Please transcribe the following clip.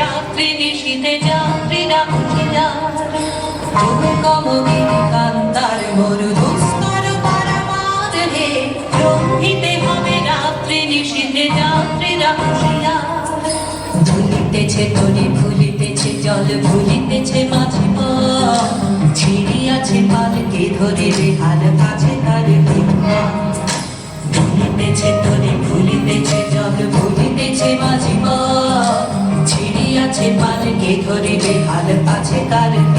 রাত্রি নিশীতে যাত্রীরা হুঁশিয়ার তুমি কমগিরি কান্তার মরু দুস্তর বারবার হে লঙ্ঘিতে হবে রাত্রি ভুলিতেছে তরি ভুলিতেছে জল ভুলিতেছে মাঝে ছিড়িয়াছে পালকে ধরে রে হাল কাছে তার বিপদ ছিড়িয়াছে পালকে ধরে রে হাল আছে বিপদ